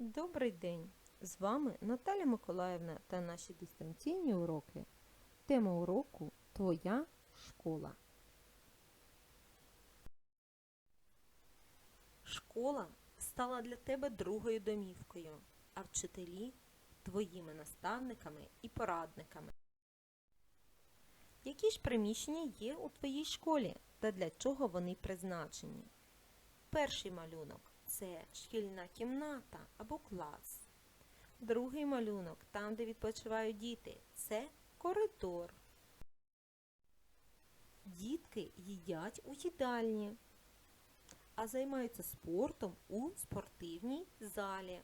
Добрий день! З вами Наталя Миколаївна та наші дистанційні уроки. Тема уроку Твоя школа. Школа стала для тебе другою домівкою, а вчителі твоїми наставниками і порадниками. Які ж приміщення є у твоїй школі та для чого вони призначені? Перший малюнок це шкільна кімната або клас. Другий малюнок, там, де відпочивають діти, це коридор. Дітки їдять у їдальні, а займаються спортом у спортивній залі.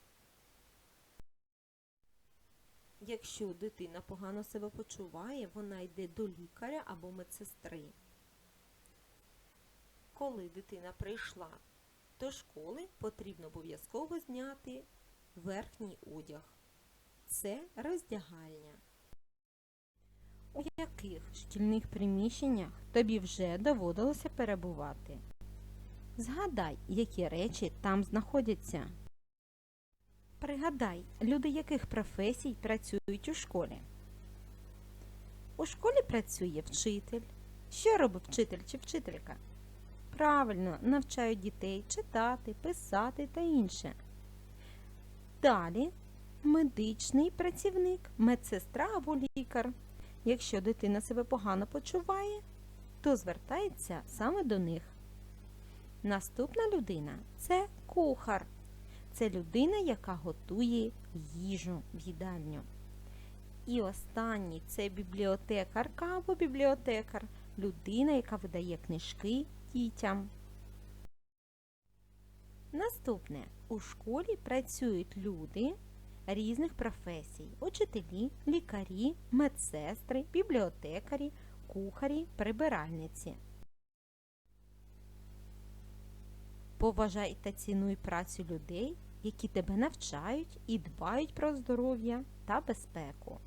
Якщо дитина погано себе почуває, вона йде до лікаря або медсестри. Коли дитина прийшла до школи, потрібно обов'язково зняти верхній одяг. Це роздягальня. У яких шкільних приміщеннях тобі вже доводилося перебувати? Згадай, які речі там знаходяться. Пригадай, люди яких професій працюють у школі. У школі працює вчитель. Що робить вчитель чи вчителька? Правильно, навчають дітей читати, писати та інше. Далі медичний працівник, медсестра або лікар. Якщо дитина себе погано почуває, то звертається саме до них. Наступна людина це кухар. Це людина, яка готує їжу в їдальню. І останній це бібліотекарка або бібліотекар, людина, яка видає книжки дітям. Наступне. У школі працюють люди різних професій: учителі, лікарі, медсестри, бібліотекарі, кухарі, прибиральниці. Поважай та цінуй працю людей, які тебе навчають і дбають про здоров'я та безпеку.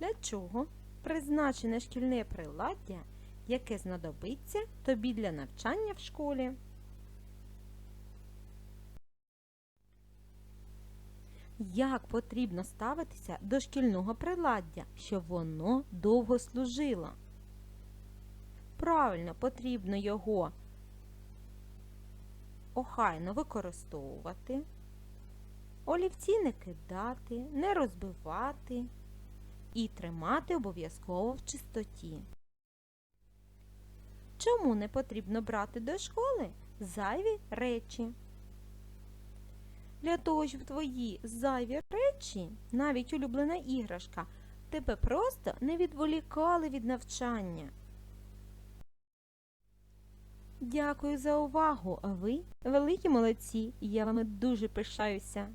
Для чого призначене шкільне приладдя, яке знадобиться тобі для навчання в школі? Як потрібно ставитися до шкільного приладдя, щоб воно довго служило? Правильно, потрібно його охайно використовувати, олівці не кидати, не розбивати і тримати обов'язково в чистоті. Чому не потрібно брати до школи зайві речі? Для того, щоб твої зайві речі, навіть улюблена іграшка, тебе просто не відволікали від навчання. Дякую за увагу. Ви великі молодці, я вами дуже пишаюся.